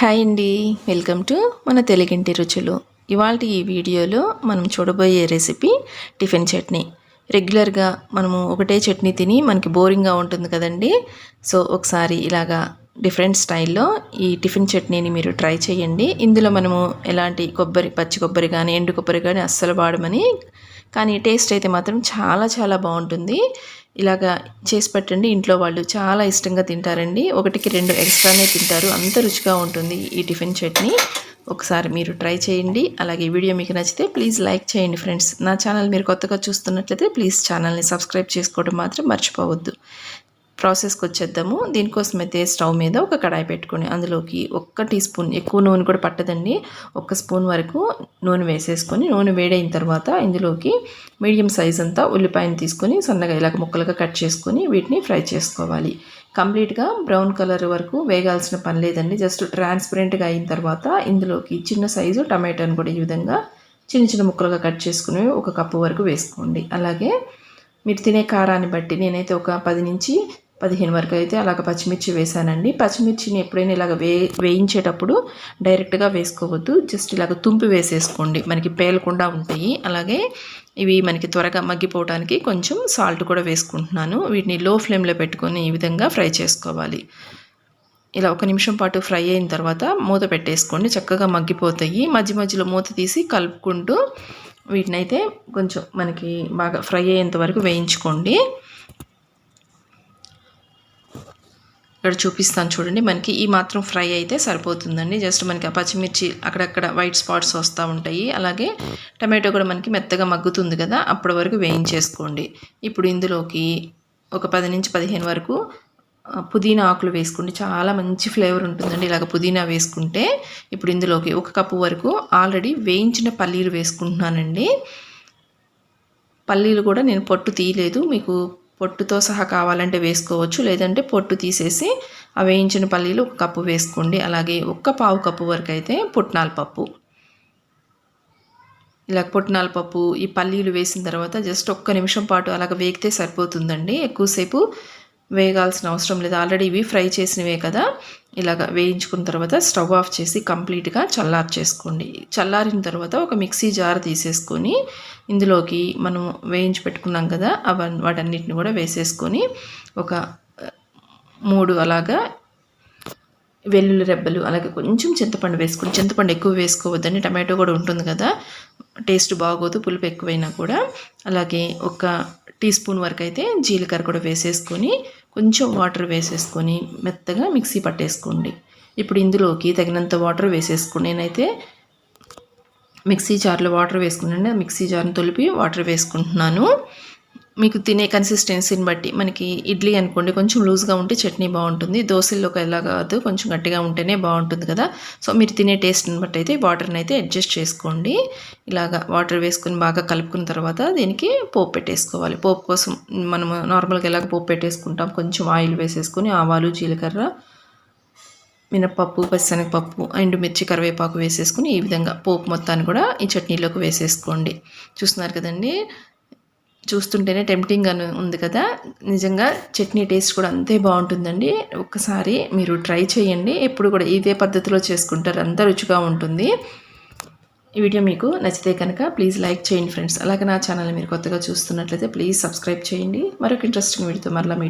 Hi అండి. Welcome to మన తెలుగింటి రుచులు. ఇవాళ ఈ వీడియోలో మనం చూడబోయే రెసిపీ టిఫిన్ చట్నీ. రెగ్యులర్గా మనము ఒకటే చట్నీ తిని మనకి బోరింగ్గా ఉంటుంది కదండి. సో ఒకసారి ఇలాగా డిఫరెంట్ స్టైల్లో ఈ టిఫిన్ చట్నీని మీరు ట్రై చేయండి. ఇందులో మనము ఎలాంటి కొబ్బరి పచ్చి కొబ్బరి కానీ ఎండు కొబ్బరి కానీ అస్సలు వాడమని కానీ టేస్ట్ అయితే మాత్రం చాలా చాలా బాగుంటుంది. ఇలాగా చేసి పెట్టండి. ఇంట్లో వాళ్ళు చాలా ఇష్టంగా తింటారండి. ఒకటికి రెండు ఎక్స్ట్రానే తింటారు. అంత రుచిగా ఉంటుంది ఈ టిఫిన్ చట్నీ. ఒకసారి మీరు ట్రై చేయండి. అలాగే వీడియో మీకు నచ్చితే ప్లీజ్ లైక్ చేయండి ఫ్రెండ్స్. నా ఛానల్ మీరు కొత్తగా చూస్తున్నట్లయితే ప్లీజ్ ఛానల్ని సబ్స్క్రైబ్ చేసుకోవడం మాత్రం మర్చిపోవద్దు. ప్రాసెస్కి వచ్చేద్దాము. దీనికోసం అయితే స్టవ్ మీద ఒక కడాయి పెట్టుకుని అందులోకి ఒక్క టీ స్పూన్ ఎక్కువ నూనె కూడా పట్టదండి. ఒక్క స్పూన్ వరకు నూనె వేసేసుకొని నూనె వేడైన తర్వాత ఇందులోకి మీడియం సైజ్ అంతా ఉల్లిపాయను తీసుకొని సన్నగా ఇలాగ ముక్కలుగా కట్ చేసుకొని వీటిని ఫ్రై చేసుకోవాలి. కంప్లీట్గా బ్రౌన్ కలర్ వరకు వేగాల్సిన పని లేదండి. జస్ట్ ట్రాన్స్పరెంట్గా అయిన తర్వాత ఇందులోకి చిన్న సైజు టమాటాను కూడా ఈ విధంగా చిన్న చిన్న ముక్కలుగా కట్ చేసుకుని ఒక కప్పు వరకు వేసుకోండి. అలాగే మీరు తినే కారాన్ని బట్టి నేనైతే ఒక పది నుంచి పదిహేను వరకు అయితే అలాగ పచ్చిమిర్చి వేసానండి. పచ్చిమిర్చిని ఎప్పుడైనా ఇలాగ వే వేయించేటప్పుడు డైరెక్ట్గా వేసుకోవద్దు. జస్ట్ ఇలాగ తుంపి వేసేసుకోండి. మనకి పేలకుండా ఉంటాయి. అలాగే ఇవి మనకి త్వరగా మగ్గిపోవడానికి కొంచెం సాల్ట్ కూడా వేసుకుంటున్నాను. వీటిని లో ఫ్లేమ్లో పెట్టుకొని ఈ విధంగా ఫ్రై చేసుకోవాలి. ఇలా ఒక నిమిషం పాటు ఫ్రై అయిన తర్వాత మూత పెట్టేసుకోండి. చక్కగా మగ్గిపోతాయి. మధ్య మధ్యలో మూత తీసి కలుపుకుంటూ వీటినైతే కొంచెం మనకి బాగా ఫ్రై అయ్యేంత వరకు వేయించుకోండి. ఇక్కడ చూపిస్తాను చూడండి. మనకి ఈ మాత్రం ఫ్రై అయితే సరిపోతుందండి. జస్ట్ మనకి ఆ పచ్చిమిర్చి అక్కడక్కడ వైట్ స్పాట్స్ వస్తూ ఉంటాయి. అలాగే టమాటో కూడా మనకి మెత్తగా మగ్గుతుంది కదా అప్పటి వరకు వేయించేసుకోండి. ఇప్పుడు ఇందులోకి ఒక పది నుంచి పదిహేను వరకు పుదీనా ఆకులు వేసుకోండి. చాలా మంచి ఫ్లేవర్ ఉంటుందండి ఇలాగ పుదీనా వేసుకుంటే. ఇప్పుడు ఇందులోకి ఒక కప్పు వరకు ఆల్రెడీ వేయించిన పల్లీలు వేసుకుంటున్నానండి. పల్లీలు కూడా నేను పొట్టు తీయలేదు. మీకు పొట్టుతో సహా కావాలంటే వేసుకోవచ్చు. లేదంటే పొట్టు తీసేసి ఆ వేయించిన పల్లీలు ఒక కప్పు వేసుకోండి. అలాగే ఒక్క పావు కప్పు వరకు అయితే పుట్నాల పప్పు. ఇలా పుట్నాల పప్పు ఈ పల్లీలు వేసిన తర్వాత జస్ట్ ఒక్క నిమిషం పాటు అలాగ వేగితే సరిపోతుందండి. ఎక్కువసేపు వేగాల్సిన అవసరం లేదు. ఆల్రెడీ ఇవి ఫ్రై చేసినవే కదా. ఇలాగ వేయించుకున్న తర్వాత స్టవ్ ఆఫ్ చేసి కంప్లీట్గా చల్లారి చేసుకోండి చల్లారిన తర్వాత ఒక మిక్సీ జార్ తీసేసుకొని ఇందులోకి మనం వేయించి పెట్టుకున్నాం కదా అవ వాటన్నిటిని కూడా వేసేసుకొని ఒక మూడు అలాగా వెల్లుల్లి రెబ్బలు అలాగే కొంచెం చింతపండు వేసుకుని చింతపండు ఎక్కువ వేసుకోవద్దని టమాటో కూడా ఉంటుంది కదా టేస్ట్ బాగోదు పులుపు ఎక్కువైనా కూడా. అలాగే ఒక టీ స్పూన్ వరకు అయితే జీలకర్ర కూడా వేసేసుకొని కొంచెం వాటర్ వేసేసుకొని మెత్తగా మిక్సీ పట్టేసుకోండి. ఇప్పుడు ఇందులోకి తగినంత వాటర్ వేసేసుకుని నేనైతే మిక్సీ జార్లో వాటర్ వేసుకున్నాను. మిక్సీ జార్ని తొలిపి వాటర్ వేసుకుంటున్నాను. మీకు తినే కన్సిస్టెన్సీని బట్టి మనకి ఇడ్లీ అనుకోండి కొంచెం లూజ్గా ఉంటే చట్నీ బాగుంటుంది. దోశల్లోకి ఎలా కాదు కొంచెం గట్టిగా ఉంటేనే బాగుంటుంది కదా. సో మీరు తినే టేస్ట్ని బట్టి అయితే వాటర్ని అయితే అడ్జస్ట్ చేసుకోండి. ఇలాగా వాటర్ వేసుకొని బాగా కలుపుకున్న తర్వాత దీనికి పోపు పెట్టేసుకోవాలి. పోపు కోసం మనము నార్మల్గా ఎలాగ పోపు పెట్టేసుకుంటాం? కొంచెం ఆయిల్ వేసేసుకొని ఆవాలు జీలకర్ర మినప్పప్పు వేసెనగపప్పు అండ్ మిర్చి కరివేపాకు వేసేసుకుని ఈ విధంగా పోపు మొత్తాన్ని కూడా ఈ చట్నీలోకి వేసేసుకోండి. చూస్తున్నారు కదండి? చూస్తుంటేనే టెంప్టింగ్ అని ఉంది కదా. నిజంగా చట్నీ టేస్ట్ కూడా అంతే బాగుంటుందండి. ఒక్కసారి మీరు ట్రై చేయండి. ఎప్పుడు కూడా ఇదే పద్ధతిలో చేసుకుంటారు. అంత రుచిగా ఉంటుంది. ఈ వీడియో మీకు నచ్చితే కనుక ప్లీజ్ లైక్ చేయండి ఫ్రెండ్స్ అలాగే నా ఛానల్ మీరు కొత్తగా చూస్తున్నట్లయితే ప్లీజ్ సబ్స్క్రైబ్ చేయండి. మరొక ఇంట్రెస్టింగ్ వీడియోతో మరలా మీ